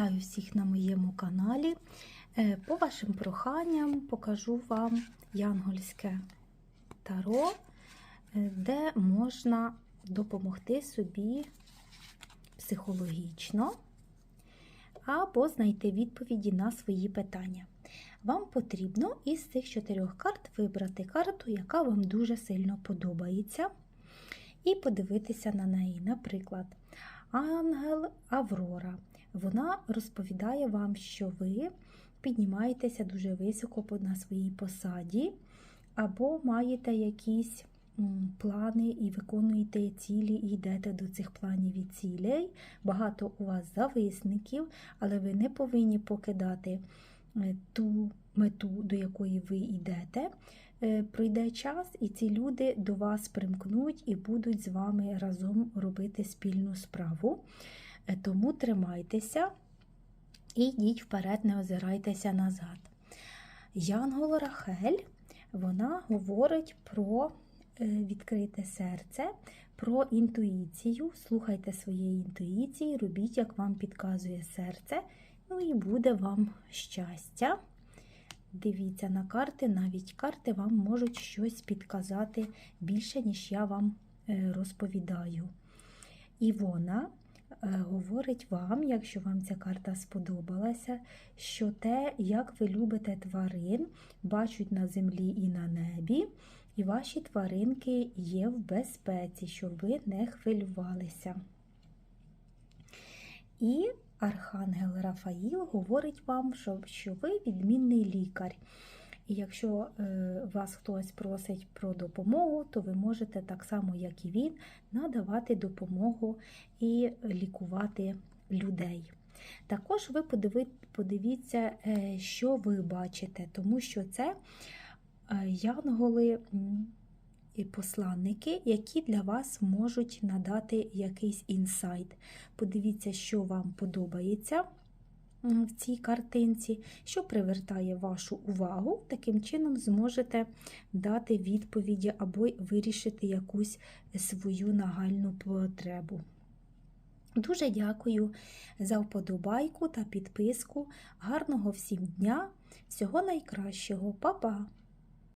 Вітаю всіх на моєму каналі. Е, По вашим проханням покажу вам янгольське таро, е, де можна допомогти собі психологічно або знайти відповіді на свої питання. Вам потрібно із цих чотирьох карт вибрати карту, яка вам дуже сильно подобається, і подивитися на неї. Наприклад, Ангел Аврора. Вона розповідає вам, що ви піднімаєтеся дуже високо на своїй посаді, або маєте якісь плани і виконуєте цілі, і йдете до цих планів і цілей. Багато у вас зависників, але ви не повинні покидати ту мету, до якої ви йдете. Е, Пройде час, і ці люди до вас примкнуть і будуть з вами разом робити спільну справу. Е, Тому тримайтеся і йдіть вперед, не озирайтеся назад. Янгол Рахель вона говорить про е, відкрите серце, про інтуїцію. Слухайте своєї інтуїції, робіть, як вам підказує серце, ну і буде вам щастя. Дивіться на карти, навіть карти вам можуть щось підказати більше, ніж я вам е, розповідаю. Івона е, говорить вам, якщо вам ця карта сподобалася, що те, як ви любите тварин, бачать на землі і на небі, і ваші тваринки є в безпеці, щоб ви не хвилювалися. І Архангел Рафаїл говорить вам, що, ви відмінний лікар. І якщо е, вас хтось просить про допомогу, то ви можете так само, як і він, надавати допомогу і лікувати людей. Також ви подивіться, е, що ви бачите, тому що це е, янголи посланники, які для вас можуть надати якийсь інсайт. Подивіться, що вам подобається в цій картинці, що привертає вашу увагу, таким чином зможете дати відповіді або вирішити якусь свою нагальну потребу. Дуже дякую за вподобайку та підписку. Гарного всім дня, всього найкращого, Па-па!